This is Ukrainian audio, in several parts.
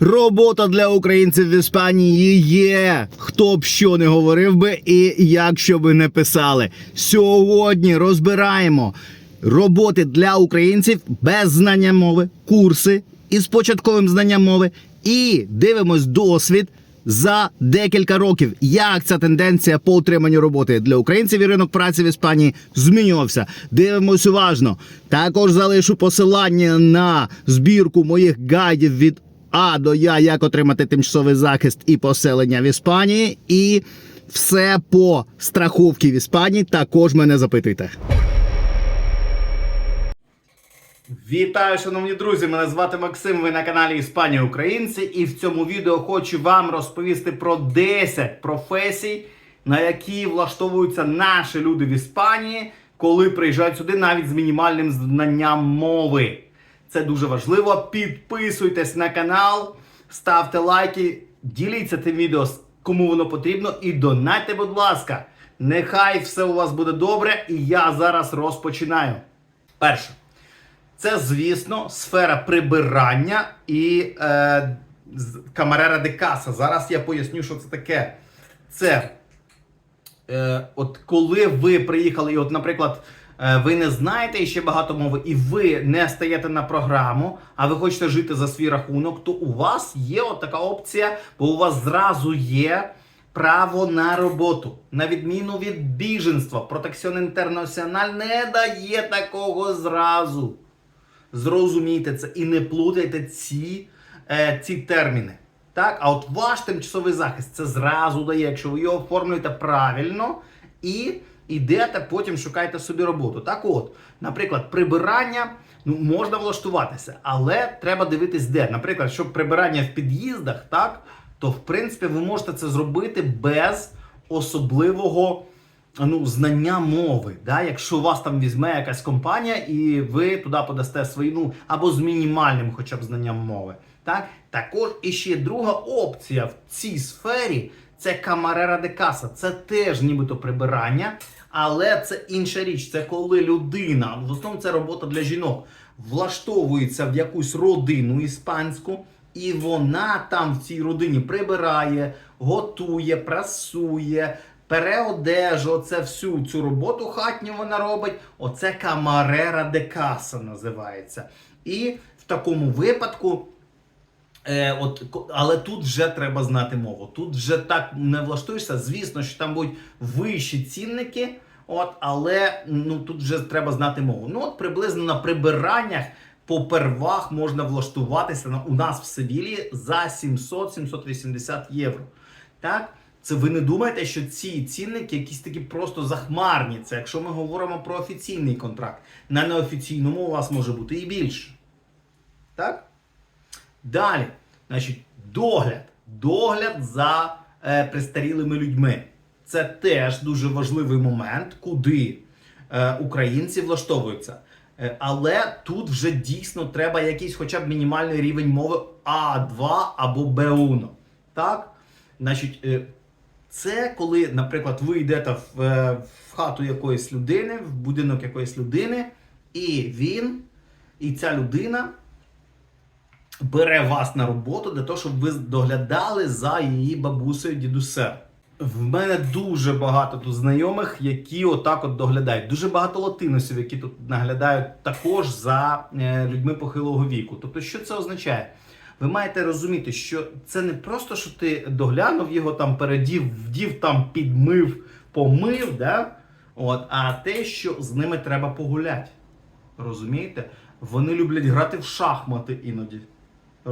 Робота для українців в Іспанії є. Хто б що не говорив би і як що би не писали. Сьогодні розбираємо роботи для українців без знання мови, курси із початковим знанням мови. І дивимось досвід за декілька років, як ця тенденція по утриманню роботи для українців і ринок праці в Іспанії змінювався. Дивимось уважно. Також залишу посилання на збірку моїх гайдів від А до Я, як отримати тимчасовий захист і поселення в Іспанії. І все по страховці в Іспанії. Також мене запитуйте. Вітаю, шановні друзі! Мене звати Максим. Ви на каналі Іспанія Українці. І в цьому відео хочу вам розповісти про 10 професій, на які влаштовуються наші люди в Іспанії, коли приїжджають сюди навіть з мінімальним знанням мови. Це дуже важливо. Підписуйтесь на канал, ставте лайки, діліться цим відео кому воно потрібно, і донайте, будь ласка. Нехай все у вас буде добре, і я зараз розпочинаю. Перше. Це, звісно, сфера прибирання і е, камерера де. Зараз я поясню, що це таке. Це е, от коли ви приїхали, і от, наприклад, ви не знаєте ще багато мови, і ви не стаєте на програму, а ви хочете жити за свій рахунок, то у вас є така опція, бо у вас зразу є. Право на роботу, на відміну від біженства, Протекціон Інтернаціональ не дає такого зразу. Зрозумійте це і не плутайте ці, е, ці терміни. Так? А от ваш тимчасовий захист це зразу дає, якщо ви його оформлюєте правильно і йдете, потім шукаєте собі роботу. Так от, наприклад, прибирання ну, можна влаштуватися, але треба дивитись де. Наприклад, щоб прибирання в під'їздах, так, то в принципі ви можете це зробити без особливого ну, знання мови. Да? Якщо вас там візьме якась компанія і ви туди подасте свої, ну, або з мінімальним хоча б знанням мови. Так? Також іще друга опція в цій сфері це камарера де каса. Це теж нібито прибирання, але це інша річ. Це коли людина, в основному це робота для жінок, влаштовується в якусь родину іспанську. І вона там в цій родині прибирає, готує, прасує, пере одежу, оце всю цю роботу хатню вона робить. Оце камарера де каса називається. І в такому випадку. Е, от, але тут вже треба знати мову. Тут вже так не влаштуєшся. Звісно, що там будуть вищі цінники, от, але ну, тут вже треба знати мову. Ну, от приблизно на прибираннях по первах можна влаштуватися у нас в Севілії за 700-780 євро. Так? Це ви не думаєте, що ці цінники якісь такі просто захмарні. Це якщо ми говоримо про офіційний контракт. На неофіційному у вас може бути і більше. Так? Далі, значить, догляд. Догляд за е, престарілими людьми. Це теж дуже важливий момент, куди е, українці влаштовуються. Е, але тут вже дійсно треба якийсь хоча б мінімальний рівень мови А2 або Б1. Так? Значить, е, це коли, наприклад, ви йдете в, е, в хату якоїсь людини, в будинок якоїсь людини, і він, і ця людина бере вас на роботу для того, щоб ви доглядали за її бабусею, дідусем. В мене дуже багато тут знайомих, які отак от доглядають. Дуже багато латиносів, які тут наглядають також за е, людьми похилого віку. Тобто, що це означає? Ви маєте розуміти, що це не просто, що ти доглянув його там, передів, вдів там, підмив, помив, да? От, а те, що з ними треба погуляти. Розумієте? Вони люблять грати в шахмати іноді.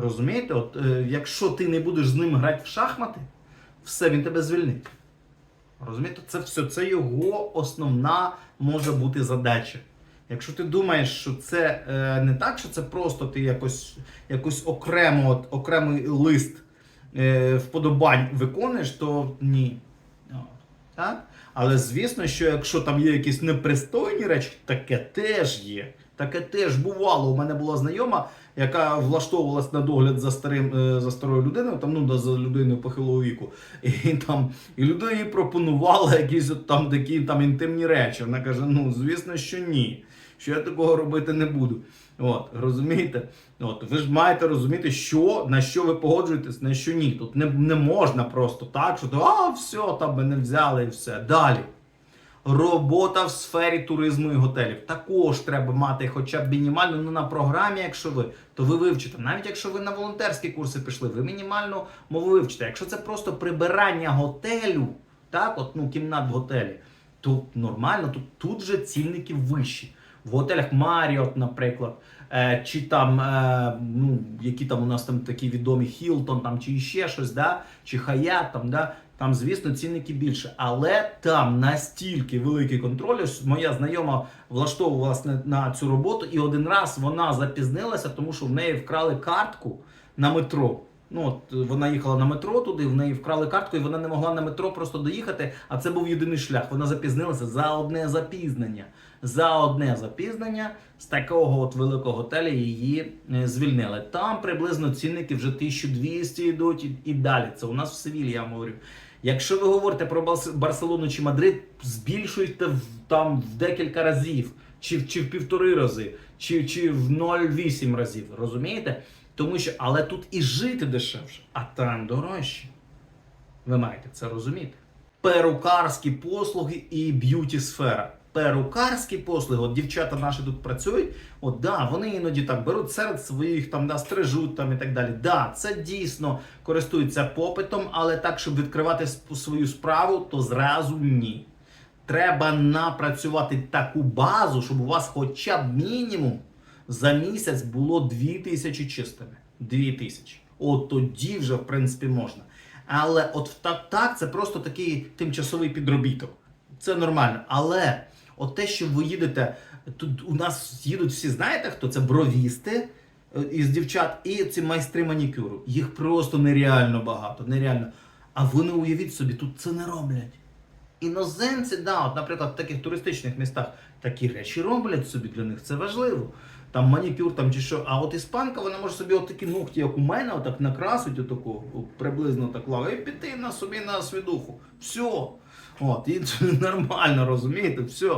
Розумієте? От е, якщо ти не будеш з ним грати в шахмати, все він тебе звільнить. Розумієте, це все це його основна може бути задача. Якщо ти думаєш, що це е, не так, що це просто ти якось, якось окремо, от, окремий лист е, вподобань виконуєш, то ні. Так? Але звісно, що якщо там є якісь непристойні речі, таке теж є. Таке теж бувало. У мене була знайома, яка влаштовувалась на догляд за старим е, за старою людиною, там ну за людиною похилого віку. І там і людина їй пропонувала якісь от там такі там інтимні речі. Вона каже: ну звісно, що ні. Що я такого робити не буду. От, розумієте? От, ви ж маєте розуміти, що, на що ви погоджуєтесь, на що ні. Тут не, не можна просто так, що а, все, там мене взяли і все. Далі. Робота в сфері туризму і готелів. Також треба мати хоча б мінімально ну, на програмі, якщо ви, то ви вивчите. Навіть якщо ви на волонтерські курси пішли, ви мінімально мову вивчите. Якщо це просто прибирання готелю, так, от, ну, кімнат в готелі, то нормально, тут, тут же цінники вищі. В готелях Маріот, наприклад, е, чи там, е, ну, які там у нас там такі відомі Хілтон, там, чи ще щось, да? чи Хаят, там, да? Там, звісно, цінники більше. Але там настільки великий контроль. Моя знайома влаштовувалася на, цю роботу, і один раз вона запізнилася, тому що в неї вкрали картку на метро. Ну, от вона їхала на метро туди, в неї вкрали картку, і вона не могла на метро просто доїхати. А це був єдиний шлях. Вона запізнилася за одне запізнення. За одне запізнення з такого от великого готелю її е, звільнили. Там приблизно цінники вже 1200 йдуть і, і далі. Це у нас в Севілі, я вам говорю. Якщо ви говорите про Барс- Барселону чи Мадрид, збільшуйте в, там в декілька разів, чи, чи в півтори рази, чи, чи в 0,8 разів. Розумієте? Тому що, але тут і жити дешевше, а там дорожче. Ви маєте це розуміти. Перукарські послуги і б'юті сфера. Перукарські послуги, от дівчата наші тут працюють, от да, вони іноді так беруть серед своїх, там да, стрижуть там і так далі. Да, це дійсно користується попитом, але так, щоб відкривати свою справу, то зразу ні. Треба напрацювати таку базу, щоб у вас хоча б мінімум за місяць було 2000 чистими. 2000. От тоді вже, в принципі, можна. Але от так, так це просто такий тимчасовий підробіток. Це нормально. Але от те, що ви їдете, тут у нас їдуть всі, знаєте хто? Це бровісти е, із дівчат і ці майстри манікюру. Їх просто нереально багато, нереально. А ви не уявіть собі, тут це не роблять. Іноземці, да, от, наприклад, в таких туристичних містах такі речі роблять собі для них, це важливо. Там манікюр там чи що. А от іспанка, вона може собі от такі ногті, як у мене, отак накрасить, отаку, приблизно так лава, і піти на собі на свідуху. Все. От, і це нормально, розумієте, все.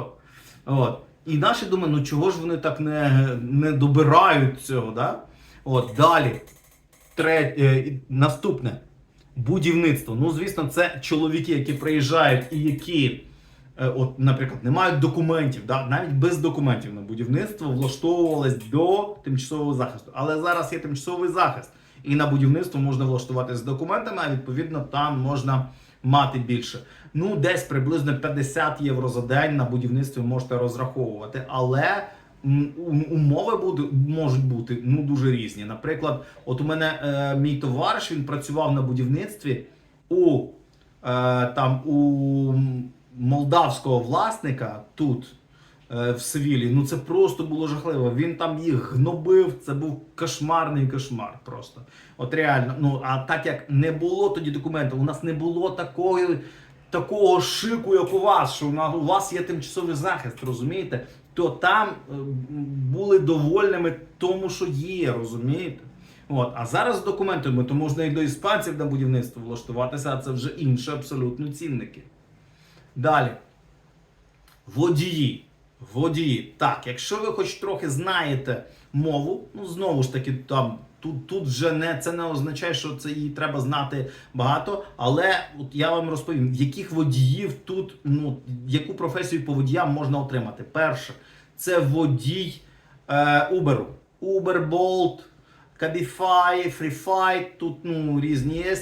От. І наші думають, ну чого ж вони так не, не добирають цього, да? От, далі. Тре, е, наступне. Будівництво. Ну, звісно, це чоловіки, які приїжджають і які, е, от, наприклад, не мають документів, да? навіть без документів на будівництво влаштовувались до тимчасового захисту. Але зараз є тимчасовий захист. І на будівництво можна влаштуватися з документами, а відповідно там можна мати більше. Ну, десь приблизно 50 євро за день на будівництві можете розраховувати. Але умови буде, можуть бути ну, дуже різні. Наприклад, от у мене е, мій товариш він працював на будівництві у, е, там, у молдавського власника тут. Е, В Севілі, ну це просто було жахливо. Він там їх гнобив. Це був кошмарний кошмар. Просто от реально. Ну а так як не було тоді документів, у нас не було такої, такого шику, як у вас, що у вас є тимчасовий захист, розумієте? То там е, були довольними тому, що є, розумієте? От, а зараз з документами то можна і до іспанців на будівництво влаштуватися, а це вже інші абсолютно цінники. Далі. Водії. Водії. Так, якщо ви хоч трохи знаєте мову, ну знову ж таки, там тут, тут вже не це не означає, що це її треба знати багато. Але от я вам розповім, яких водіїв тут, ну яку професію по водіям можна отримати. Перше, це водій е, Uber. Uber, Bolt, Cabify, FreeFi, тут ну, різні є.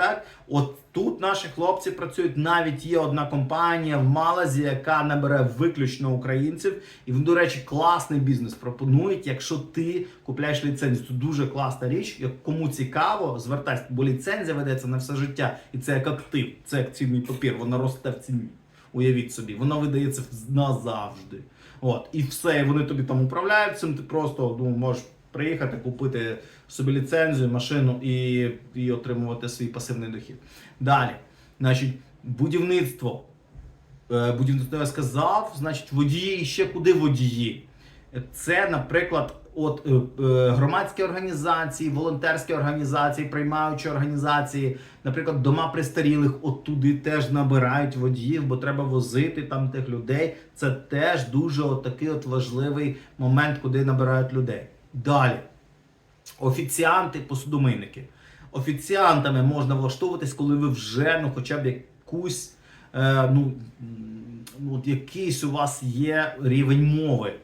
Так, от тут наші хлопці працюють. Навіть є одна компанія в Малазі, яка набере виключно українців. І до речі, класний бізнес пропонують. Якщо ти купляєш ліцензію, це дуже класна річ. Як кому цікаво, звертайся, бо ліцензія ведеться на все життя, і це як актив, це як цінний папір, вона росте в ціні. Уявіть собі, вона видається назавжди. От, і все, і вони тобі там управляють цим. Ти просто ну, можеш приїхати, купити собі ліцензію, машину і, і отримувати свій пасивний дохід. Далі, значить, будівництво. Е, Будівництво я сказав, значить, водії і ще куди водії. Це, наприклад, От е, е, громадські організації, волонтерські організації, приймаючі організації, наприклад, дома престарілих, от туди теж набирають водіїв, бо треба возити там тих людей. Це теж дуже от такий от важливий момент, куди набирають людей. Далі. Офіціанти, посудомийники. Офіціантами можна влаштовуватись, коли ви вже ну, хоча б якусь, е, ну, ну, от якийсь у вас є рівень мови.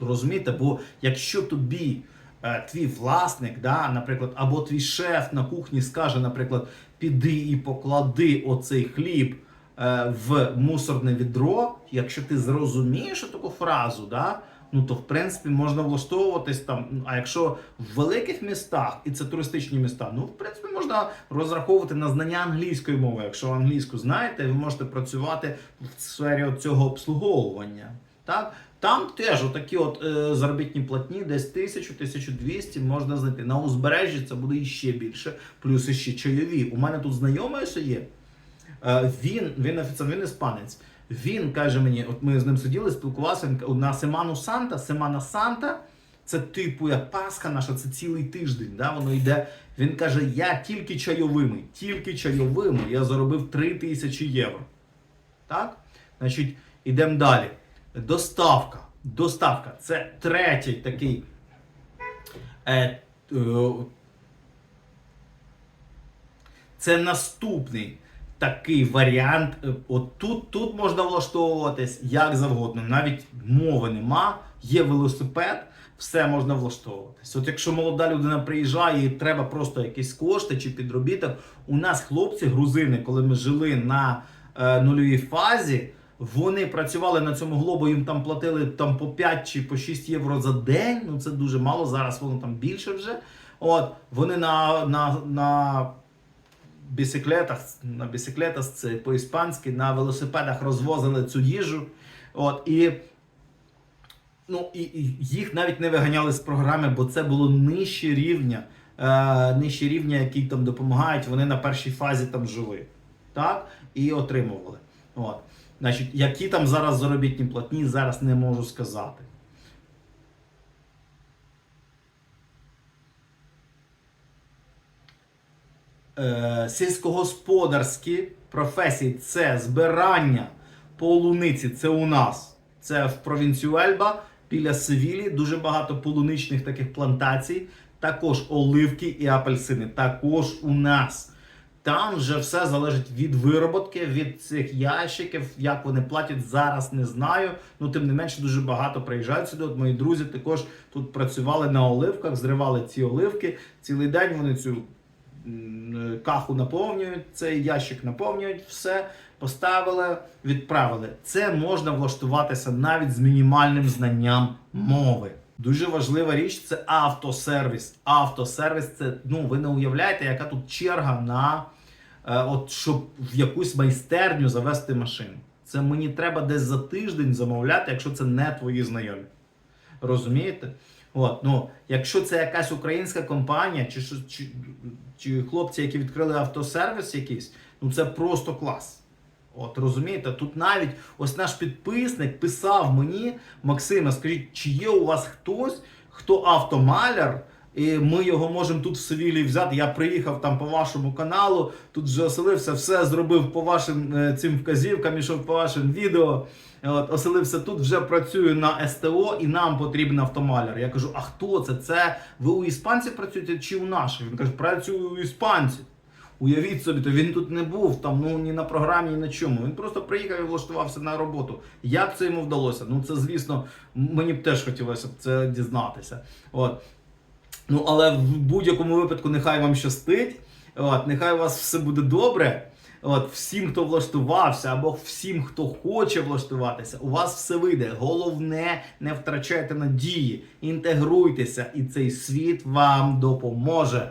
Розумієте? Бо якщо тобі е, твій власник, да, наприклад, або твій шеф на кухні скаже, наприклад, піди і поклади оцей хліб е, в мусорне відро, якщо ти зрозумієш таку фразу, да, ну то в принципі можна влаштовуватись там. Ну, А якщо в великих містах, і це туристичні міста, ну в принципі можна розраховувати на знання англійської мови. Якщо ви англійську знаєте, ви можете працювати в сфері цього обслуговування. Так? Там теж отакі от е, заробітні платні, десь 1000-1200 можна знайти. На узбережжі це буде іще більше, плюс іще чайові. У мене тут знайомий ще є. Е, він, він офіцер, він іспанець. Він каже мені, от ми з ним сиділи, спілкувалися він на Семану Санта. Семана Санта це типу як Пасха наша, це цілий тиждень. Да? Воно йде. Він каже: я тільки чайовими, тільки чайовими я заробив 3 тисячі євро. Так? Значить, ідемо далі. Доставка. Доставка. Це третій такий. Е, е, це наступний такий варіант. Е, От тут, тут можна влаштовуватись як завгодно. Навіть мови нема, є велосипед, все можна влаштовуватись. От якщо молода людина приїжджає і треба просто якісь кошти чи підробіток, у нас хлопці, грузини, коли ми жили на е, нульовій фазі. Вони працювали на цьому глобу, їм там платили там по 5 чи по 6 євро за день. Ну це дуже мало. Зараз воно там більше вже. От вони на, на, на бісиклетах, на бісиклетах, це по-іспанськи, на велосипедах розвозили цю їжу. От, і, ну, і, і їх навіть не виганяли з програми, бо це було нижче рівня, е, нижче рівня, які там допомагають. Вони на першій фазі там жили. Так? І отримували. От. Значить, які там зараз заробітні платні, зараз не можу сказати. Е, сільськогосподарські професії це збирання полуниці. Це у нас. Це в провінцію Ельба біля Севілі. Дуже багато полуничних таких плантацій. Також оливки і апельсини. Також у нас. Там вже все залежить від вироботки, від цих ящиків. Як вони платять зараз, не знаю. Ну тим не менше, дуже багато приїжджають сюди. От мої друзі також тут працювали на оливках, зривали ці оливки. Цілий день вони цю каху наповнюють, цей ящик наповнюють, все поставили, відправили. Це можна влаштуватися навіть з мінімальним знанням мови. Дуже важлива річ це автосервіс. Автосервіс це ну ви не уявляєте, яка тут черга на е, от щоб в якусь майстерню завести машину. Це мені треба десь за тиждень замовляти, якщо це не твої знайомі. Розумієте? От, ну, якщо це якась українська компанія, чи, чи, чи хлопці, які відкрили автосервіс якийсь, ну це просто клас. От розумієте, тут навіть ось наш підписник писав мені, Максима, скажіть, чи є у вас хтось, хто автомаляр, і ми його можемо тут в Севілі взяти. Я приїхав там по вашому каналу, тут вже оселився, все зробив по вашим е, цим вказівкам, ішов по вашим відео. От, оселився тут, вже працюю на СТО і нам потрібен автомаляр. Я кажу, а хто це? Це ви у іспанців працюєте чи у наших? Він каже, працюю у іспанців. Уявіть собі, то він тут не був там ну ні на програмі, ні на чому. Він просто приїхав і влаштувався на роботу. Як це йому вдалося? Ну це звісно, мені б теж хотілося б це дізнатися. От. Ну, але в будь-якому випадку нехай вам щастить. От, нехай у вас все буде добре. От, всім, хто влаштувався, або всім, хто хоче влаштуватися, у вас все вийде. Головне, не втрачайте надії, інтегруйтеся, і цей світ вам допоможе.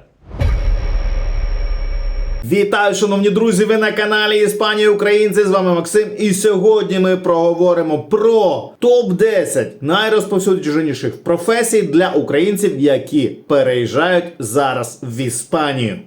Вітаю, шановні друзі! Ви на каналі Іспанія Українці. З вами Максим. І сьогодні ми проговоримо про топ 10 найрозповсюдженіших професій для українців, які переїжджають зараз в Іспанію.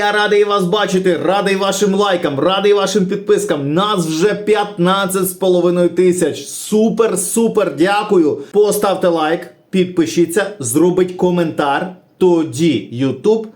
Я радий вас бачити, радий вашим лайкам, радий вашим підпискам. Нас вже 15 з половиною тисяч. Супер, супер, дякую. Поставте лайк, підпишіться, зробіть коментар. Тоді YouTube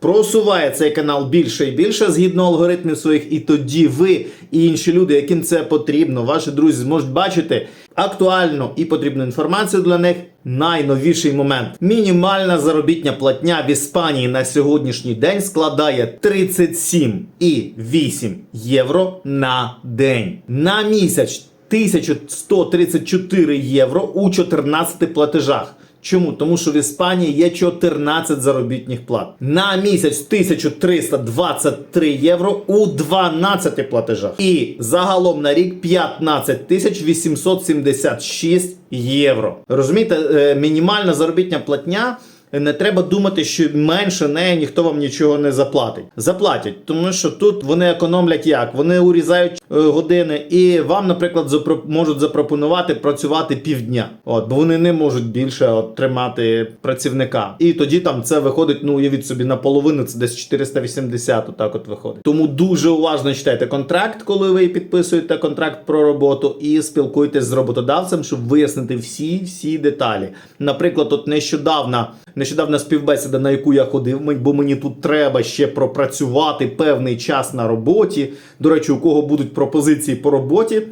просуває цей канал більше і більше згідно алгоритмів своїх, і тоді ви і інші люди, яким це потрібно, ваші друзі зможуть бачити актуальну і потрібну інформацію для них. Найновіший момент. Мінімальна заробітня платня в Іспанії на сьогоднішній день складає 37,8 євро на день. На місяць 1134 євро у 14 платежах. Чому? Тому що в Іспанії є 14 заробітних плат. На місяць 1323 євро у 12 платежах. І загалом на рік 15 876 євро. Розумієте, е, мінімальна заробітня платня. Не треба думати, що менше неї ніхто вам нічого не заплатить. Заплатять, тому що тут вони економлять як? Вони урізають е, години, і вам, наприклад, запро- можуть запропонувати працювати півдня. От, бо вони не можуть більше от, тримати працівника. І тоді там це виходить, ну уявіть собі, наполовину, це десь 480, отак от виходить. Тому дуже уважно читайте контракт, коли ви підписуєте контракт про роботу, і спілкуйтесь з роботодавцем, щоб вияснити всі всі деталі. Наприклад, от нещодавно, нещодавна співбесіда, на яку я ходив, бо мені тут треба ще пропрацювати певний час на роботі. До речі, у кого будуть пропозиції по роботі.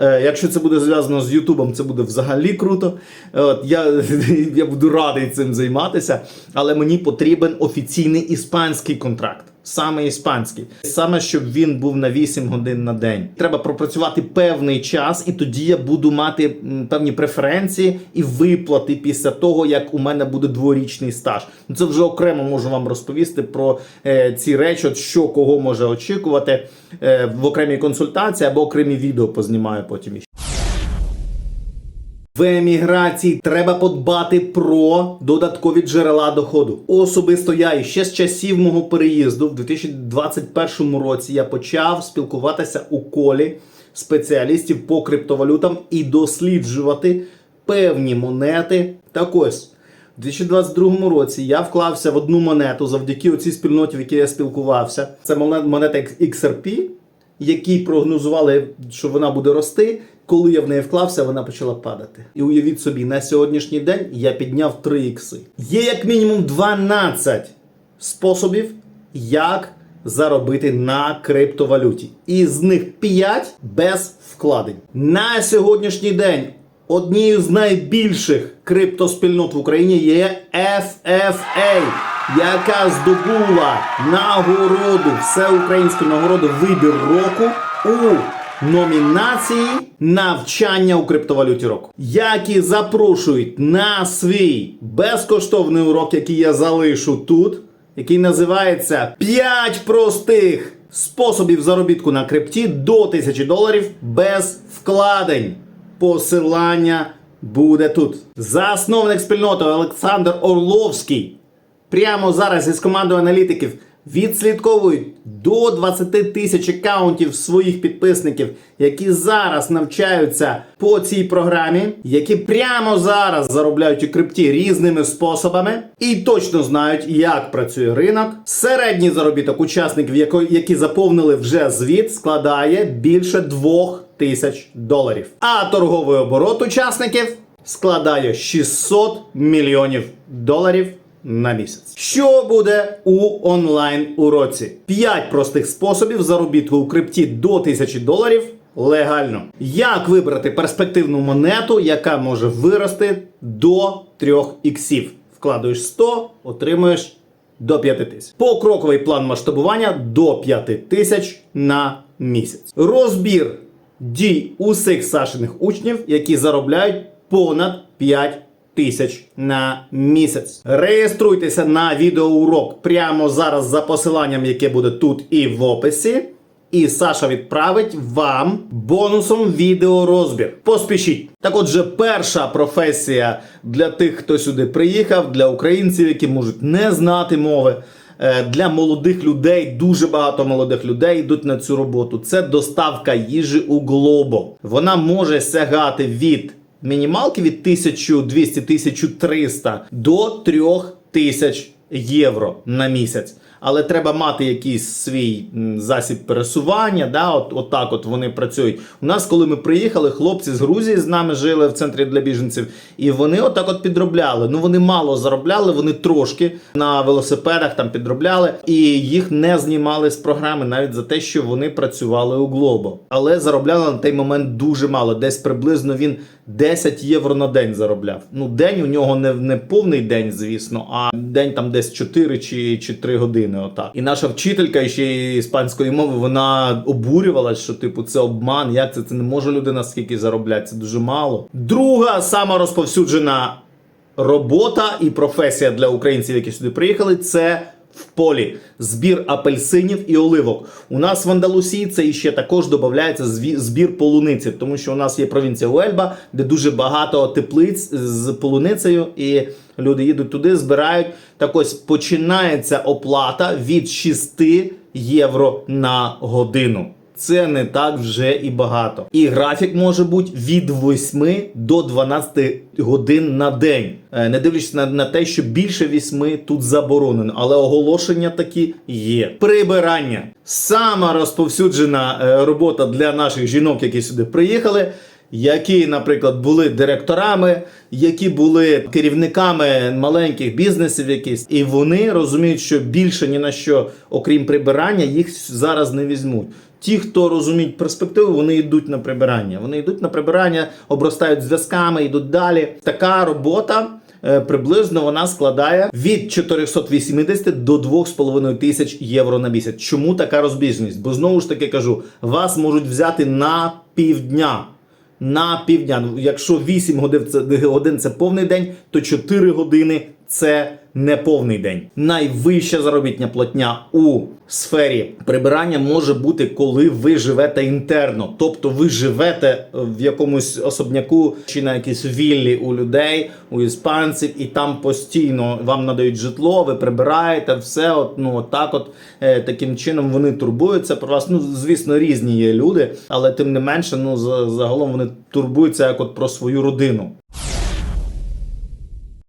Е, Якщо це буде зв'язано з Ютубом, це буде взагалі круто. Е, От, я, я буду радий цим займатися, але мені потрібен офіційний іспанський контракт. Саме іспанський, саме щоб він був на 8 годин на день. Треба пропрацювати певний час, і тоді я буду мати певні преференції і виплати після того, як у мене буде дворічний стаж. Ну, Це вже окремо можу вам розповісти про е, ці речі, от що кого може очікувати е, в окремій консультації або окремі відео познімаю потім. В еміграції треба подбати про додаткові джерела доходу. Особисто я і ще з часів мого переїзду в 2021 році я почав спілкуватися у колі спеціалістів по криптовалютам і досліджувати певні монети. Так ось. У 2022 році я вклався в одну монету завдяки оцій спільноті, в якій я спілкувався. Це монет- монета XRP, які прогнозували, що вона буде рости. Коли я в неї вклався, вона почала падати. І уявіть собі, на сьогоднішній день я підняв 3 ікси. Є як мінімум 12 способів, як заробити на криптовалюті. І з них 5 без вкладень. На сьогоднішній день однією з найбільших криптоспільнот в Україні є FFA, яка здобула нагороду, всеукраїнську нагороду вибір року у номінації навчання у криптовалюті року, які запрошують на свій безкоштовний урок, який я залишу тут, який називається «5 простих способів заробітку на крипті до 1000 доларів без вкладень. Посилання буде тут. Засновник спільноти Олександр Орловський прямо зараз із командою аналітиків відслідковують до 20 тисяч аккаунтів своїх підписників, які зараз навчаються по цій програмі, які прямо зараз заробляють у крипті різними способами і точно знають, як працює ринок. Середній заробіток учасників, які заповнили вже звіт, складає більше 2 тисяч доларів. А торговий оборот учасників складає 600 мільйонів доларів на місяць. Що буде у онлайн уроці? 5 простих способів заробітку у крипті до 1000 доларів легально. Як вибрати перспективну монету, яка може вирости до 3 іксів? Вкладуєш 100, отримуєш до 5 тисяч. Покроковий план масштабування до 5 тисяч на місяць. Розбір дій усіх Сашиних учнів, які заробляють понад 5 тисяч на місяць. Реєструйтеся на відеоурок прямо зараз за посиланням, яке буде тут і в описі. І Саша відправить вам бонусом відеорозбір. Поспішіть. Так отже, перша професія для тих, хто сюди приїхав, для українців, які можуть не знати мови. Е, Для молодих людей дуже багато молодих людей йдуть на цю роботу. Це доставка їжі у Глобо. Вона може сягати від мінімалки від 1200-1300 до 3000 євро на місяць. але треба мати якийсь свій засіб пересування. Да? От, от так от вони працюють. У нас, коли ми приїхали, хлопці з Грузії з нами жили в центрі для біженців, і вони отак от підробляли. Ну вони мало заробляли, вони трошки на велосипедах там підробляли, і їх не знімали з програми навіть за те, що вони працювали у Глобо. Але заробляли на той момент дуже мало. Десь приблизно він 10 євро на день заробляв. Ну, день у нього не, не повний день, звісно, а день там десь 4 чи, чи 3 години. Отак. І наша вчителька ще іспанської мови вона обурювалась, що типу це обман. Як це? Це не може людина скільки заробляти? Це дуже мало. Друга сама розповсюджена робота і професія для українців, які сюди приїхали, це в полі збір апельсинів і оливок. У нас в Андалусії це іще також додається збір полуниці, тому що у нас є провінція Уельба, де дуже багато теплиць з полуницею, і люди їдуть туди, збирають. Так ось починається оплата від 6 євро на годину. Це не так вже і багато. І графік може бути від 8 до 12 годин на день. Е, Не дивлячись на, на те, що більше 8 тут заборонено, але оголошення такі є. Прибирання сама розповсюджена е, робота для наших жінок, які сюди приїхали. Які, наприклад, були директорами, які були керівниками маленьких бізнесів, якісь, і вони розуміють, що більше ні на що, окрім прибирання, їх зараз не візьмуть. Ті, хто розуміють перспективу, вони йдуть на прибирання. Вони йдуть на прибирання, обростають зв'язками, йдуть далі. Така робота. е, Приблизно вона складає від 480 до 2,5 тисяч євро на місяць. Чому така розбіжність? Бо знову ж таки кажу, вас можуть взяти на півдня. На півдня. Ну, Якщо 8 годин це, годин це повний день, то 4 години це не повний день. Найвища заробітня платня у сфері прибирання може бути, коли ви живете інтерно. Тобто ви живете в якомусь особняку чи на якійсь віллі у людей, у іспанців, і там постійно вам надають житло, ви прибираєте все. От, ну, от так, от е, таким чином вони турбуються про вас. Ну, звісно, різні є люди, але тим не менше, ну за- загалом вони турбуються як от про свою родину.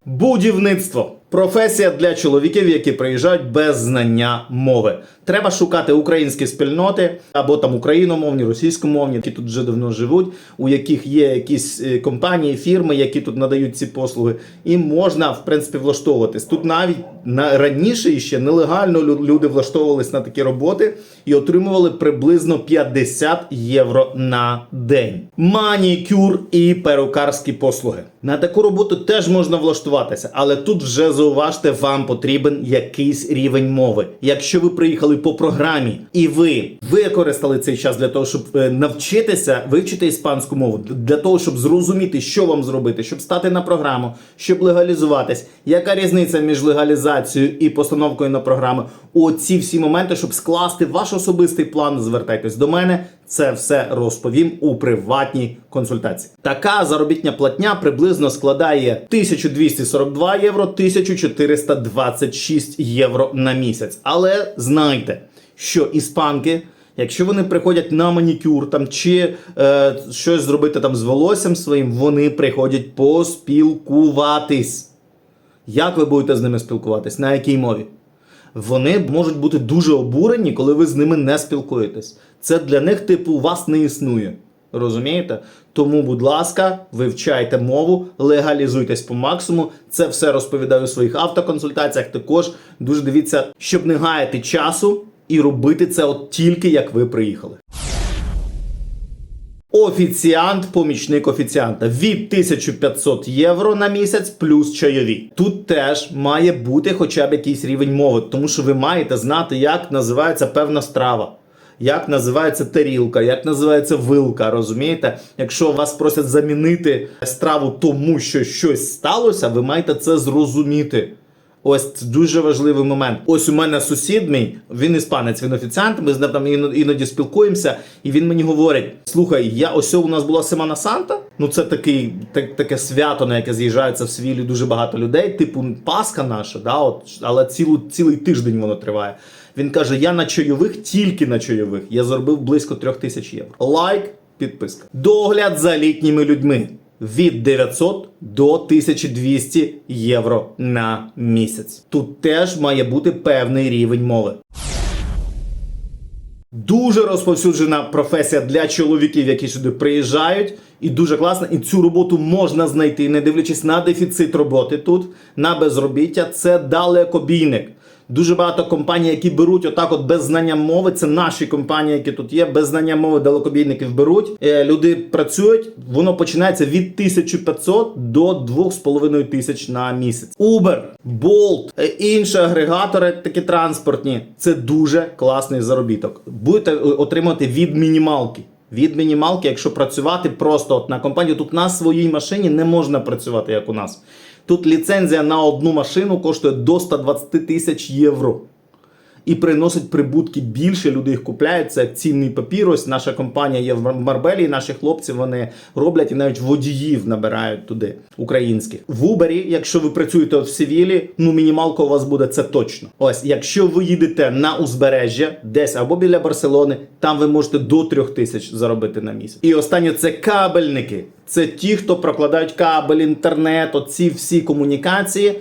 Будівництво. Професія для чоловіків, які приїжджають без знання мови. Треба шукати українські спільноти або там україномовні, російськомовні, які тут вже давно живуть, у яких є якісь е, компанії, фірми, які тут надають ці послуги, і можна в принципі влаштовуватись. Тут навіть на раніше ще нелегально люди влаштовувались на такі роботи і отримували приблизно 50 євро на день. Манікюр і перукарські послуги. На таку роботу теж можна влаштуватися, але тут вже зауважте, вам потрібен якийсь рівень мови. Якщо ви приїхали по програмі і ви використали цей час для того, щоб е, навчитися вивчити іспанську мову, для того, щоб зрозуміти, що вам зробити, щоб стати на програму, щоб легалізуватись, яка різниця між легалізацією і постановкою на програму? Оці всі моменти, щоб скласти ваш особистий план, звертайтесь до мене. Це все розповім у приватній консультації. Така заробітня платня приблизно складає 1242 євро, 1426 євро на місяць. Але знайте, що іспанки, якщо вони приходять на манікюр там чи е, щось зробити там з волоссям своїм, вони приходять поспілкуватись. Як ви будете з ними спілкуватись? На якій мові? Вони можуть бути дуже обурені, коли ви з ними не спілкуєтесь. Це для них, типу, вас не існує. Розумієте? Тому, будь ласка, вивчайте мову, легалізуйтесь по максимуму. Це все розповідаю у своїх автоконсультаціях. Також дуже дивіться, щоб не гаяти часу і робити це от тільки як ви приїхали. Офіціант, помічник офіціанта від 1500 євро на місяць плюс чайові. Тут теж має бути хоча б якийсь рівень мови, тому що ви маєте знати, як називається певна страва. Як називається тарілка, як називається вилка, розумієте? Якщо вас просять замінити страву тому, що щось сталося, ви маєте це зрозуміти. Ось дуже важливий момент. Ось у мене сусід мій, він іспанець, він офіціант. Ми з ним там іноді спілкуємося, і він мені говорить: слухай, я ось у нас була Семана Санта. Ну це такий, так, таке свято, на яке з'їжджається в свілі дуже багато людей, типу Пасха наша, да, от, але цілу, цілий тиждень воно триває. Він каже: я на чайових, тільки на чайових. Я заробив близько трьох тисяч євро. Лайк, підписка. Догляд за літніми людьми. від 900 до 1200 євро на місяць. Тут теж має бути певний рівень мови. Дуже розповсюджена професія для чоловіків, які сюди приїжджають, і дуже класна. І цю роботу можна знайти, не дивлячись на дефіцит роботи тут, на безробіття. Це далекобійник. Дуже багато компаній, які беруть отак, от без знання мови. Це наші компанії, які тут є, без знання мови далекобійників беруть. Е, люди працюють. Воно починається від 1500 до 2500 на місяць. Uber, Bolt, е, інші агрегатори, такі транспортні. Це дуже класний заробіток. Будете е, отримати від мінімалки. Від мінімалки, якщо працювати просто от на компанію, тут на своїй машині не можна працювати, як у нас. Тут ліцензія на одну машину коштує до 120 тисяч євро. І приносить прибутки більше, люди їх купляють. Це цінний папір. Ось наша компанія є в Марбелі, наші хлопці вони роблять і навіть водіїв набирають туди, українських. В Убері, якщо ви працюєте в Севілі, ну мінімалка у вас буде це точно. Ось, якщо ви їдете на узбережжя, десь або біля Барселони, там ви можете до 3 тисяч заробити на місяць. І останнє це кабельники. Це ті, хто прокладають кабель, інтернет, оці всі комунікації.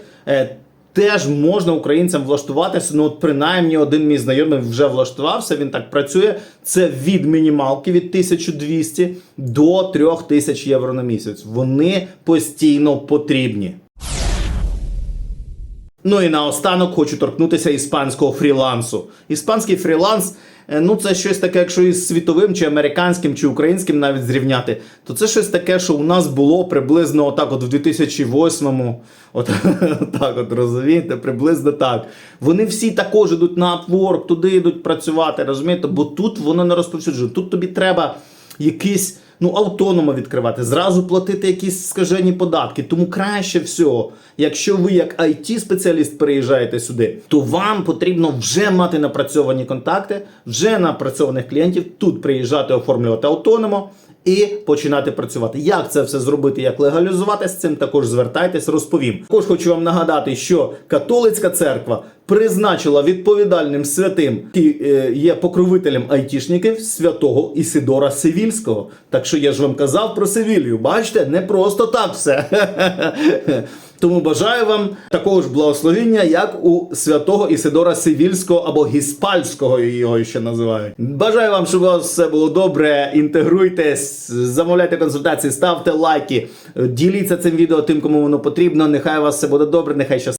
Теж можна українцям влаштуватися. Ну, от принаймні, один мій знайомий вже влаштувався. Він так працює. Це від мінімалки від 1200 до 3000 євро на місяць. Вони постійно потрібні. Ну і наостанок хочу торкнутися іспанського фрілансу. Іспанський фріланс, ну це щось таке, якщо із світовим, чи американським, чи українським навіть зрівняти, то це щось таке, що у нас було приблизно отак, от в 2008-му. От так, от розумієте, приблизно так. Вони всі також йдуть на Upwork, туди йдуть працювати, розумієте, бо тут воно не розповсюджено. Тут тобі треба якийсь ну, автонома відкривати, зразу платити якісь скажені податки. Тому краще всього, якщо ви як it спеціаліст приїжджаєте сюди, то вам потрібно вже мати напрацьовані контакти, вже напрацьованих клієнтів, тут приїжджати, оформлювати автономо. І починати працювати. Як це все зробити, як легалізувати з цим, також звертайтесь, розповім. Також хочу вам нагадати, що католицька церква призначила відповідальним святим, який е, є покровителем айтішників святого Ісидора Севільського. Так що я ж вам казав про Севілію. Бачите, не просто так все. Тому бажаю вам такого ж благословіння, як у святого Ісидора Сивільського або Гіспальського його ще називають. Бажаю вам, щоб у вас все було добре. Інтегруйтесь, замовляйте консультації, ставте лайки, діліться цим відео тим, кому воно потрібно. Нехай у вас все буде добре, нехай щастить.